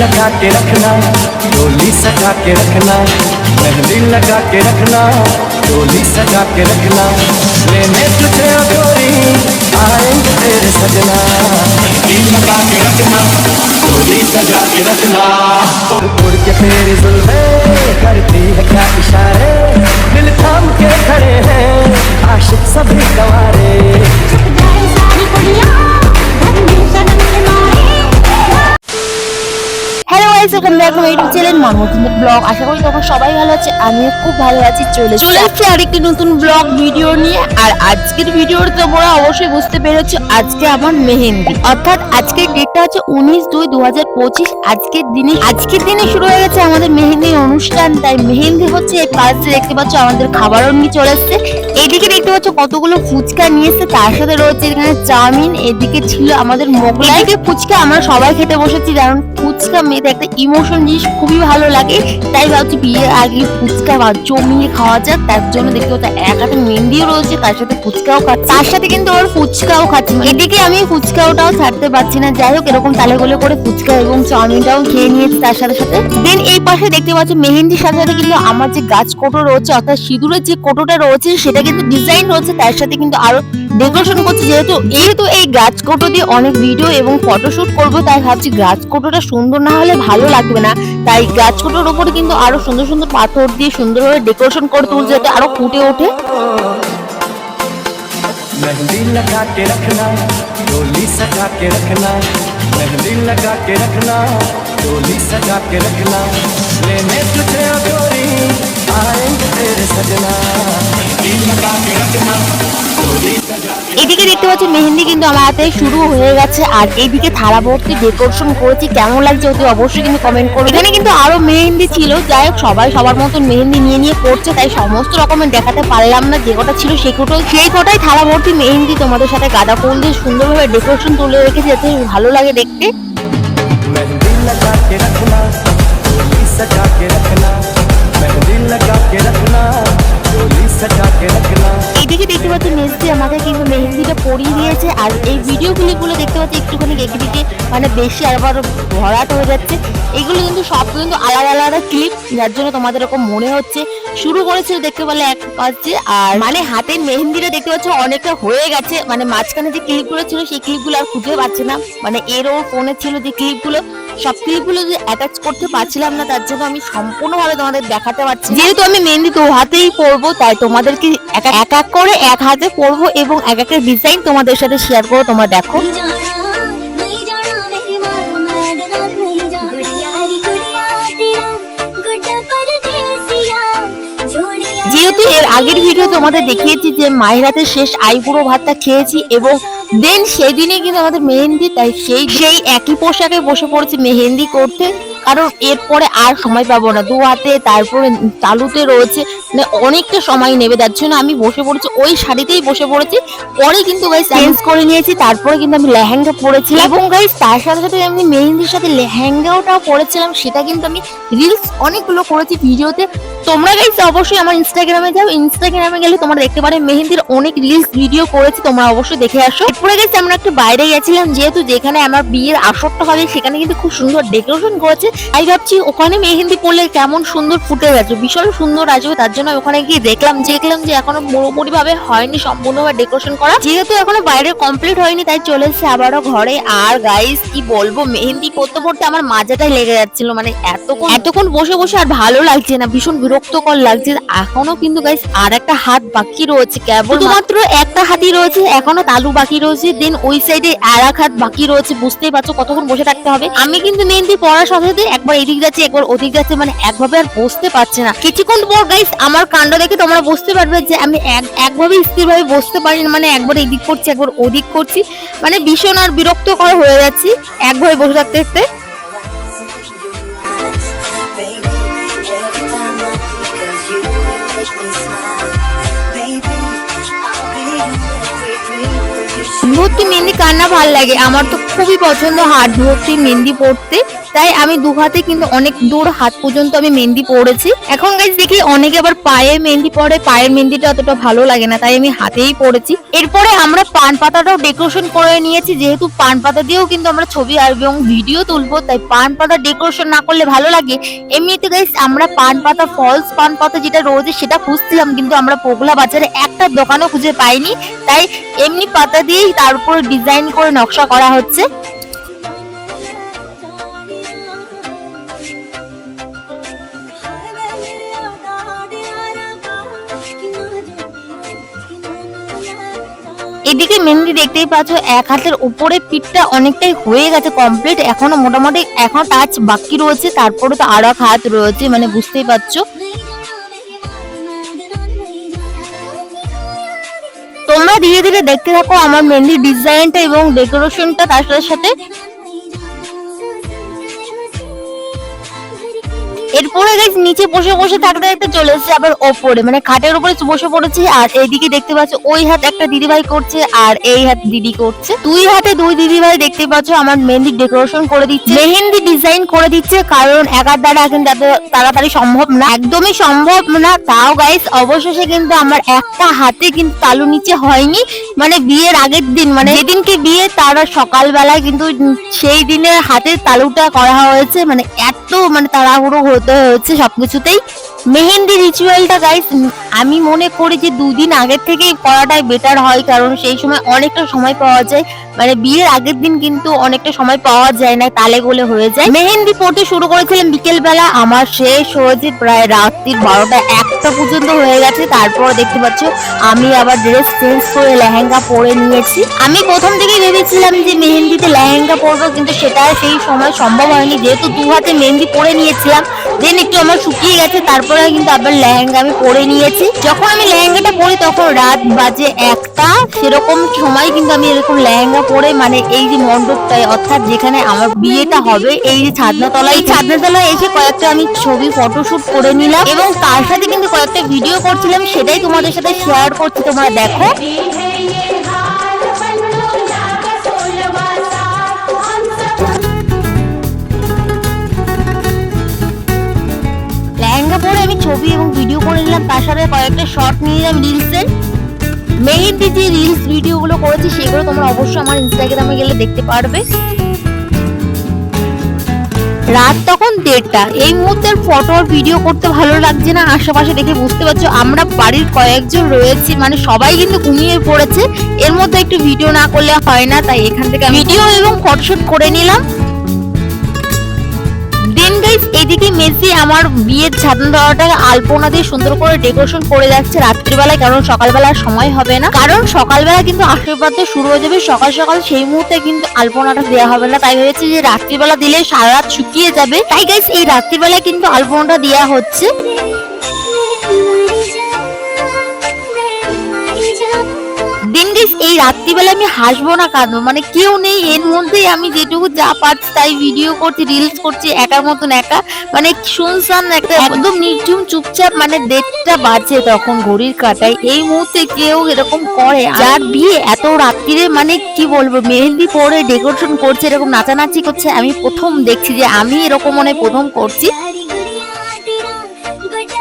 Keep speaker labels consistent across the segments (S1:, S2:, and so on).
S1: लगा के रखना डोली सजा के रखना मेहंदी लगा के रखना डोली सजा के रखना लेने तुझे ओ गोरी आएँगे तेरे सजना लगा के रखना डोली सजा के रखना। उड़ के तेरी जुल्फे करती है क्या इशारे? दिल थाम के खड़े हैं आशिक सभी Gaware.
S2: Guys welcome back to YouTube channel Manmatin blog. আশা করি তোমরা সবাই ভালো আছে আমিও খুব ভালো আছি চলে চলে আসছি আরেকটি নতুন ব্লগ ভিডিও নিয়ে আর আজকের ভিডিওতে তোমরা অবশ্যই বুঝতে পেরেছ আজকে আমার মেহেন্দি। অর্থাৎ আজকের ডেটটা হচ্ছে উনিশ দুই দু হাজার পঁচিশ আজকের দিনে। আজকের দিনে শুরু হয়ে গেছে আমাদের মেহেন্দির অনুষ্ঠান তাই মেহেন্দি হচ্ছে এই পাশে দেখতে পাচ্ছ আমাদের খাবারও নিয়ে চলে এসছে। এদিকে দেখতে পাচ্ছ কতগুলো ফুচকা নিয়ে এসছে তার সাথে রয়েছে এখানে চাউমিন এদিকে ছিল আমাদের মোগলাই। ফুচকা আমরা সবাই খেতে বসেছি কারণ ফুচকা মেয়েদের একটা ইমোশন জিনিস খুবই ভালো লাগে। তাই ভাবছি বিয়ের আগে ফুচকা বা জমিয়ে খাওয়া যাক। তার জন্য দেখতে ওটা এক হাতে মেহেন্দিও রয়েছে, তার সাথে ফুচকাও খাচ্ছে। তার সাথে কিন্তু ওর ফুচকাও খাচ্ছে। এদিকে আমি ফুচকাওটাও ছাড়তে পারছি না। যাই হোক, এরকম তালে গোলে করে ফুচকা এবং চাউমিনটাও খেয়ে নিয়েছি তার সাথে সাথে। দেন এই পাশে দেখতে পাচ্ছি মেহেন্দির সাথে সাথে কিন্তু আমার যে গাছ কোটো রয়েছে, অর্থাৎ সিঁদুরের যে কোটোটা রয়েছে, সেটা কিন্তু ডিজাইন রয়েছে তার সাথে কিন্তু আরও ডেকোরেশন করছে যেহেতু যেহেতু এই গাছ কোটো দিয়ে অনেক ভিডিও এবং ফটোশুট করব তাই ভাবছি গাছ কোটোটা সুন্দর না হলে ভালো লাগবে না তাই গাছ কোটোর উপরে কিন্তু আরো সুন্দর সুন্দর পাথর দিয়ে সুন্দরভাবে ডেকোরেশন করে তুলছে যাতে আরো ফুটে ওঠে
S1: मेहंदी लगा के रखना डोली सजा के रखना मेहंदी लगा के रखना डोली सजा के रखना लेने तुझे ओ गोरी आएंगे तेरे सजना मेहंदी लगा के रखना डोली सजा
S2: এদিকে দেখতে পাচ্ছি মেহেন্দি কিন্তু আমার হাতে শুরু হয়ে গেছে আর এইদিকে থালা ভর্তি ডেকোরেশন করেছি কেমন লাগছে অতি অবশ্যই কিন্তু কমেন্ট করবে এখানে কিন্তু আরো মেহেন্দি ছিল যাই হোক সবাই সবার মতন মেহেন্দি নিয়ে নিয়ে করছে তাই সমস্ত রকমের দেখাতে পারলাম না যে কটা ছিল সে কটাই সেই কটাই থালা ভর্তি মেহেন্দি তোমাদের সাথে গাঁদা ফুল দিয়ে সুন্দরভাবে ডেকোরেশন তুলে রেখেছি যাতে ভালো লাগে দেখতে
S1: मेहंदी लगा के रखना डोली सजा के रखना मेहंदी लगा के रखना डोली सजा के रखना
S2: এইদিকে দেখতে পাচ্ছি মেসদি আমাকে কিন্তু মেহেন্দিটা পরিয়ে দিয়েছে আর এই ভিডিও ক্লিপগুলো দেখতে পাচ্ছি একটুখানি একদিকে মানে বেশি আবার ভরাট হয়ে যাচ্ছে এগুলো কিন্তু সব কিন্তু আলাদা আলাদা ক্লিপ যার জন্য তোমাদের এরকম মনে হচ্ছে। শুরু করেছিল দেখতে পেলে এক পাশে আর মানে হাতের মেহেন্দিটা দেখতে পাচ্ছ অনেকটা হয়ে গেছে। মানে মাঝখানে যে ক্লিপগুলো ছিল, সেই ক্লিপগুলো আর খুঁজে পাচ্ছি না। মানে এরও ফোনে ছিল যে ক্লিপগুলো সব ক্লিপগুলো যে অ্যাটাচ করতে পারছিলাম না, তার জন্য আমি সম্পূর্ণভাবে তোমাদের দেখাতে পারছি যেহেতু আমি মেহেন্দি দু হাতেই পরবো তাই তোমাদেরকে এক এক- করে এক হাতে পরবো এবং এক একটা ডিজাইন তোমাদের সাথে শেয়ার করব, তোমরা দেখো। যেহেতু এর আগের ভিডিও তোমাদের দেখিয়েছি যে মায়ের শেষ আইবুড়ো ভাতটা খেয়েছি এবং দেন সেদিনে কিন্তু আমাদের মেহেন্দি, তাই সেই সেই একই পোশাকে বসে পড়েছি মেহেন্দি করতে। কারণ এরপরে আর সময় পাবো না। দু হাতে তারপরে তালুতে রয়েছে। মানে অনেকটা সময় নেবে যার জন্য আমি বসে পড়েছি। ওই শাড়িতেই বসে পড়েছি। পরে কিন্তু গাইস চেঞ্জ করে নিয়েছি তারপরে কিন্তু আমি লেহেঙ্গা পরেছি এবং গাইস তার সাথে সাথে আমি মেহেন্দির সাথে লেহেঙ্গাওটাও পরেছিলাম। সেটা কিন্তু আমি রিলস অনেকগুলো করেছি ভিডিওতে। তোমরা গাইস অবশ্যই আমার ইনস্টাগ্রামে যাও। ইনস্টাগ্রামে গেলে তোমরা দেখতে পারে মেহেন্দির অনেক রিলস ভিডিও করেছি। তোমরা অবশ্যই দেখে আসো। এরপরে গেছি আমরা একটু বাইরে গেছিলাম। যেহেতু যেখানে আমার বিয়ের আসরটা হবে সেখানে কিন্তু খুব সুন্দর ডেকোরেশন করেছে। তাই ভাবছি ওখানে মেহেন্দি পড়লে কেমন সুন্দর ফুটে গেছে ভীষণ সুন্দর আসবে তার জন্য ওখানে গিয়ে দেখলাম দেখলাম যে এখনও পুরোপুরি ভাবে হয়নি, সম্পূর্ণভাবে ডেকোরেশন করা। যেহেতু এখনও বাইরে কমপ্লিট হয়নি, তাই চলে এসেছে আবারও ঘরে। আর গাইস কি বলব, মেহেন্দি পড়তে পড়তে আমার মাজাটাই লেগে যাচ্ছিল মানে এতক্ষণ এতক্ষণ বসে বসে আর ভালো লাগছে না, ভীষণ বিরক্তকর লাগছে। এখনও কিন্তু গাইস আর একটা হাত বাকি রয়েছে, কেবল মাত্র একটা হাতই রয়েছে, এখনও তালু বাকি রয়েছে দেন ওই সাইডে আর এক হাত বাকি রয়েছে, বুঝতেই পারছ কতক্ষণ বসে থাকতে হবে। আমি কিন্তু মেহেন্দি পড়ার সাথে সাথে একবার এদিক যাচ্ছে, একবার ওদিক যাচ্ছে মানে একভাবে আর বসতে পারছে না। কিছুক্ষণ পর গাইস আমার কাণ্ড দেখে তোমরা বুঝতে পারবে যে আমি এক একভাবে স্থিরভাবে বসতে পারি না মানে একবার এদিক করছি, একবার ওদিক করছি। মানে ভীষণ আর বিরক্তকর হয়ে যাচ্ছি একভাবে বসে থাকতে থাকতে. ভর্তি মেহেন্দি কার না ভালো লাগে? আমার তো খুবই পছন্দ হাত ভর্তি মেহেন্দি পড়তে তাই আমি দু হাতে কিন্তু অনেক দূর হাত পর্যন্ত আমি মেহেন্দি পড়েছি এখন গাইজ দেখি অনেকে আবার পায়ে মেহেন্দি পরে, পায়ের মেহেন্দিটা অতটা ভালো লাগে না, তাই আমি হাতেই পড়েছি এরপরে আমরা পান পাতাটাও ডেকোরেশন করে নিয়েছি, যেহেতু পান পাতা দিয়েও কিন্তু আমরা ছবি আর এবং ভিডিও তুলবো, তাই পান পাতা ডেকোরেশন না করলে ভালো লাগে। এমনিতে গাইজ আমরা পান পাতা ফলস পান পাতা যেটা রয়েছে সেটা খুঁজছিলাম, কিন্তু আমরা পোগলা বাজারে একটা দোকানও খুঁজে পাইনি। তাই এমনি পাতা দিয়েই তার উপর ডিজাইন করে নকশা করা হচ্ছে। মেহেন্দি দেখতেই পাচ্ছ, এক হাতের উপরে পিঠটা অনেকটাই হয়ে গেছে কমপ্লিট এখনও মোটামুটি এখন টাচ বাকি রয়েছে, তারপরে তো আরও এক হাত রয়েছে মানে বুঝতেই পারছ। তোমরা ধীরে ধীরে দেখতে থাকো, আমার মেহেন্দির ডিজাইনটা এবং ডেকোরেশনটা তার সাথে সাথে এরপরে গাইজ নিচে বসে বসে থাকতে থাকতে চলে এসেছে আবার ওপরে। মানে খাটের উপরে বসে পড়েছি আর এইদিকে দেখতে পাচ্ছ, ওই হাত একটা দিদিভাই করছে আর এই হাত দিদি করছে। দুই হাতে দুই দিদিভাই দেখতে পাচ্ছ, আমার মেহেন্দি ডেকোরেশন করে দিচ্ছে। মেহেন্দি ডিজাইন করে দিচ্ছে, কারণ একার দ্বারা কিন্তু এত তাড়াতাড়ি সম্ভব না। একদমই সম্ভব না, তাও গাইস অবশেষে কিন্তু আমার একটা হাতে কিন্তু তালু নিচে হয়নি। মানে বিয়ের আগের দিন মানে যেদিনকে বিয়ে, তার সকালবেলায় কিন্তু সেই দিনের হাতের তালুটা করা হয়েছে। মানে এত মানে তাড়াহুড়ো হতে হয়েছে সবকিছুতেই। মেহেন্দি রিচুয়ালটা গাইস আমি মনে করি যে দুদিন আগের থেকেই করাটাই বেটার হয়, কারণ সেই সময় অনেকটা সময় পাওয়া যায়। মানে বিয়ের আগের দিন কিন্তু অনেকটা সময় পাওয়া যায় না, তালে গোলে হয়ে যায়। মেহেন্দি পড়তে শুরু করেছিলাম বিকেল বেলা আমার শেষ হয়েছে প্রায় রাত্রির বারোটা একটা পর্যন্ত হয়ে গেছে। তারপর দেখতে পাচ্ছ, আমি আবার ড্রেস চেঞ্জ করে লেহেঙ্গা পরে নিয়েছি। আমি প্রথম থেকে ভেবেছিলাম যে মেহেন্দিতে লেহেঙ্গা পরবো, কিন্তু সেটা সেই সময় সম্ভব হয়নি। যেহেতু দু হাতে মেহেন্দি পরে নিয়েছিলাম দেন একটু আমার শুকিয়ে গেছে, তারপরে কিন্তু আবার লেহেঙ্গা আমি পরে নিয়েছি। যখন আমি লেহেঙ্গাটা পরি তখন রাত বাজে একটা, সেরকম সময় কিন্তু আমি এরকম লেহেঙ্গা পরে মানে এই যে মণ্ডপটায়, অর্থাৎ যেখানে আমার বিয়েটা হবে, এই যে ছাদনাতলায় এই ছাদনাতলায় এসে কয়েকটা আমি ছবি ফটোশুট করে নিলাম। এবং তার সাথে কিন্তু কয়েকটা ভিডিও করছিলাম, সেটাই তোমাদের সাথে শেয়ার করছি, তোমরা দেখো। পরে আমি ছবি এবং ভিডিও করে নিলাম। তার সাথে কয়েকটা শর্ট নিয়ে নিলাম রিলসের মেহেন্দি যে রিলস ভিডিওগুলো করেছি সেগুলো তোমরা অবশ্যই আমার ইনস্টাগ্রামে গেলে দেখতে পারবে। রাত তখন দেড়টা। এই মুহূর্তের ফটো আর ভিডিও করতে ভালো লাগছে না। আশেপাশে দেখে বুঝতে পারছ আমরা বাড়ির কয়েকজন রয়েছি। মানে সবাই কিন্তু ঘুমিয়ে পড়েছে। এর মধ্যে একটু ভিডিও না করলে হয় না তাই এখান থেকে ভিডিও এবং ফটোশুট করে নিলাম। গাইস এদিকে মেসি আমার বিয়ের ছাদন দেওয়াটাকে আলপনা দিয়ে সুন্দর করে ডেকোরেশন করে যাচ্ছে রাত্রিবেলায়, কারণ সকালবেলা আর সময় হবে না। কারণ সকালবেলা কিন্তু আশীর্বাদ শুরু হয়ে যাবে, সকাল সকাল সেই মুহূর্তে কিন্তু আলপনাটা দেওয়া হবে না। তাই ভেবেছি যে রাত্রিবেলা দিলে সারা রাত শুকিয়ে যাবে। তাই গাইস এই রাত্রিবেলায় কিন্তু আলপনাটা দেওয়া হচ্ছে। গাইস এই রাত্রিবেলা আমি হাসবো না কাঁদবো মানে কেউ নেই এর মধ্যেই আমি যেটুকু যা পারছি তাই ভিডিও করছি রিলস করছি একার মতন একা। মানে শুনশান একটা একদম নির্ঝুম চুপচাপ মানে দেড়টা বাজে তখন ঘড়ির কাটায়। এই মুহূর্তে কেউ এরকম করে যার বিয়ে এত রাত্রিরে মানে কি বলব মেহেন্দি পরে ডেকোরেশন করছে এরকম নাচানাচি করছে আমি প্রথম দেখছি যে আমি এরকম মনে প্রথম করছি।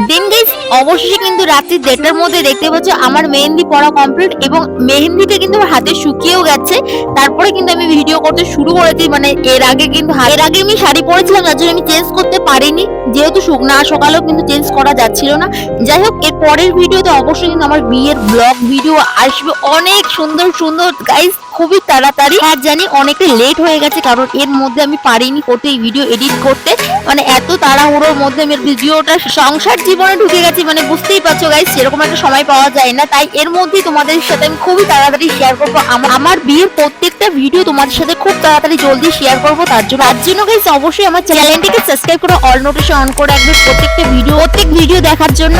S2: দেন গাইস অবশেষে কিন্তু রাত্রি দেড়টার মধ্যে দেখতে পাচ্ছ আমার মেহেন্দি পড়া কমপ্লিট এবং মেহেন্দিটা কিন্তু আমার হাতে শুকিয়েও গেছে। তারপরে কিন্তু আমি ভিডিও করতে শুরু করেছি মানে এর আগে কিন্তু এর আগে আমি শাড়ি পরেছিলাম, যার জন্য আমি চেঞ্জ করতে পারিনি। যেহেতু শুক- না সকালেও কিন্তু চেঞ্জ করা যাচ্ছিল না। যাই হোক, এর পরের ভিডিওতে অবশ্যই কিন্তু আমার বিয়ের ব্লগ ভিডিও আসবে। অনেক সুন্দর সুন্দর গাইস খুবই তাড়াতাড়ি। আর জানি অনেকটা লেট হয়ে গেছে, কারণ এর মধ্যে আমি পারিনি করতে এই ভিডিও এডিট করতে। মানে এত তাড়াহুড়োর মধ্যে আমি ভিডিওটা সংসার জীবনে ঢুকে গেছি মানে বুঝতেই পারছ গাইস সেরকম একটা সময় পাওয়া যায় না। তাই এর মধ্যেই তোমাদের সাথে আমি খুবই তাড়াতাড়ি শেয়ার করব। আমার বিয়ের প্রত্যেকটা ভিডিও তোমাদের সাথে খুব তাড়াতাড়ি জলদি শেয়ার করব, তার জন্য তার জন্য গাইস অবশ্যই আমার চ্যানেলটিকে সাবস্ক্রাইব করে অল নোটিফিকেশন অন করে রাখবে প্রত্যেকটা ভিডিও প্রত্যেক ভিডিও দেখার জন্য।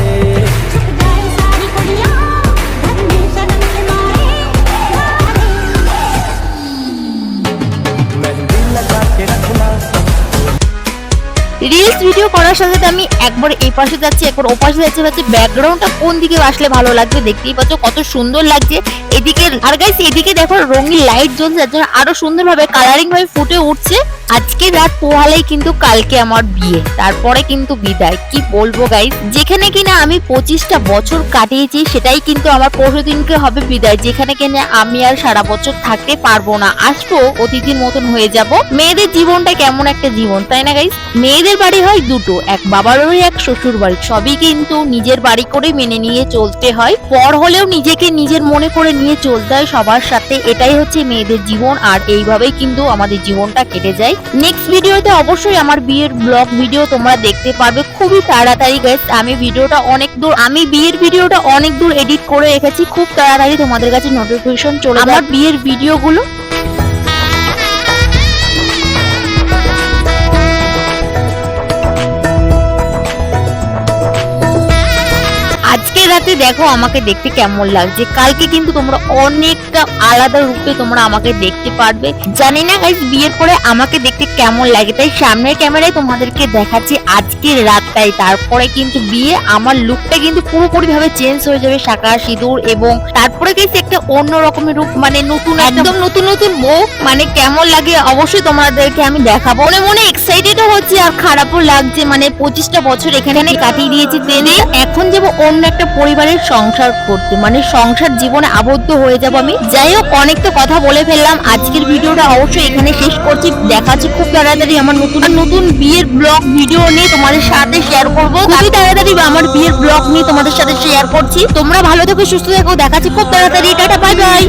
S2: ভিডিও সাথে সাথে আমি একবার এই পাশে যাচ্ছি, একবার ও পাশে যাচ্ছি, ভাবছি ব্যাকগ্রাউন্ডটা কোন দিকে আসলে ভালো লাগবে দেখতেই পাচ্ছ, কত সুন্দর লাগছে। এদিকে, আর গাইস এদিকে দেখো রঙিন লাইট জ্বলছে, যার জন্য আরও সুন্দরভাবে কালারিং ভাবে ফুটে উঠছে। আজকে রাত পোহালেই কিন্তু কালকে আমার বিয়ে, তারপরে কিন্তু বিদায়। কি বলব গাইস যেখানে কিনা আমি পঁচিশটা বছর কাটিয়েছি, সেটাই কিন্তু আমার পরশু দিনকে হবে বিদায়। যেখানে কিনা আমি আর সারা বছর থাকতে পারব না। আসব অতিথির মতন হয়ে যাব। মেয়েদের জীবনটা কেমন একটা জীবন, তাই না গাইস মেয়েদের বাড়ি হয় দুটো, এক বাবার বাড়ি এক, শ্বশুর বাড়ি। সবই কিন্তু নিজের বাড়ি করে মেনে নিয়ে চলতে হয়। পর হলেও নিজেকে নিজের মনে করে নিয়ে চলতে হয় সবার সাথে। এটাই হচ্ছে মেয়েদের জীবন, আর এইভাবেই কিন্তু আমাদের জীবনটা কেটে যায়। নেক্সট ভিডিওতে অবশ্যই আমার বিয়ের ব্লগ ভিডিও তোমরা দেখতে পারবে খুবই তাড়াতাড়ি গাইস আমি ভিডিওটা অনেক দূর আমি বিয়ের ভিডিওটা অনেক দূর এডিট করে রেখেছি খুব তাড়াতাড়ি তোমাদের কাছে নোটিফিকেশন চলে। আমার বিয়ের ভিডিওগুলো রাতে দেখো আমাকে দেখতে কেমন লাগছে। কালকে কিন্তু তোমরা অনেকটা আলাদা রূপে তোমরা আমাকে দেখতে পারবে। জানি না গাইস বিয়ের পরে আমাকে দেখতে কেমন লাগে। তাই সামনের ক্যামেরায় তোমাদেরকে দেখাচ্ছি আজকের রাতটাই। তারপরে কিন্তু বিয়ে আমার লুকটা কিন্তু পুরোপুরি ভাবে চেঞ্জ হয়ে যাবে শাঁকা সিঁদুর এবং তারপরে গেছে একটা অন্য রকমের রূপ মানে নতুন একদম নতুন নতুন মুখ মানে কেমন লাগে অবশ্যই তোমাদেরকে আমি দেখাবো। মনে মনে এক্সাইটেডও হচ্ছে আর খারাপও লাগছে মানে পঁচিশটা বছর এখানে কাটিয়ে দিয়েছি। ট্রেনে এখন যাব অন্য একটা পরিবারের সংসার করতে মানে সংসার জীবনে আবদ্ধ হয়ে যাব আমি। যাই হোক, অনেক তো কথা বলে ফেললাম। আজকের ভিডিওটা অবশ্যই এখানে শেষ করছি। দেখা হচ্ছে খুব তাড়াতাড়ি আমার নতুন নতুন বিয়ের ব্লগ ভিডিও নিয়ে তোমাদের সাথে শেয়ার করব। খুবই তাড়াতাড়ি আমার বিয়ের ব্লগ নিয়ে তোমাদের সাথে শেয়ার করছি। তোমরা ভালো থেকো, সুস্থ থেকো। দেখাচ্ছি খুব তাড়াতাড়ি। Tata bye bye